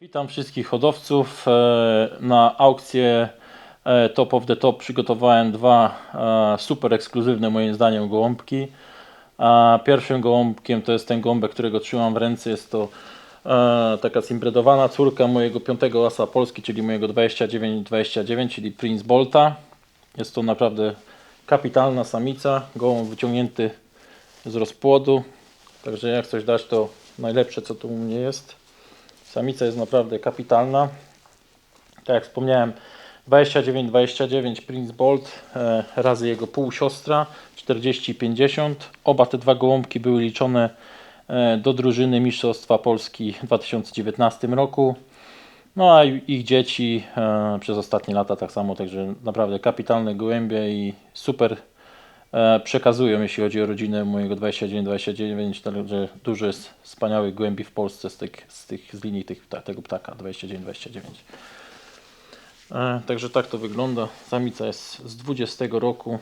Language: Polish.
Witam wszystkich hodowców. E, Na aukcję e, Top of the Top przygotowałem dwa e, super ekskluzywne moim zdaniem gołąbki. Pierwszym gołąbkiem to jest ten gołąbek, którego trzymam w ręce. Jest to taka zimbredowana córka mojego piątego asa Polski, czyli mojego 29-29, czyli Prince Bolta. Jest to naprawdę kapitalna samica, gołąb wyciągnięty z rozpłodu. Także jak coś dać, to najlepsze co tu u mnie jest. Samica jest naprawdę kapitalna. Tak jak wspomniałem, 29-29 Prince Bolt e, razy jego półsiostra 40-50. Oba te dwa gołąbki były liczone e, do drużyny Mistrzostwa Polski w 2019 roku. No a ich dzieci e, przez ostatnie lata tak samo, także naprawdę kapitalne gołębie i super przekazują, jeśli chodzi o rodzinę mojego 29-29, także dużo jest wspaniałych głębi w Polsce z tych, z tych z linii tych, tego ptaka 29-29. E, Także tak to wygląda. Samica jest z 20 roku.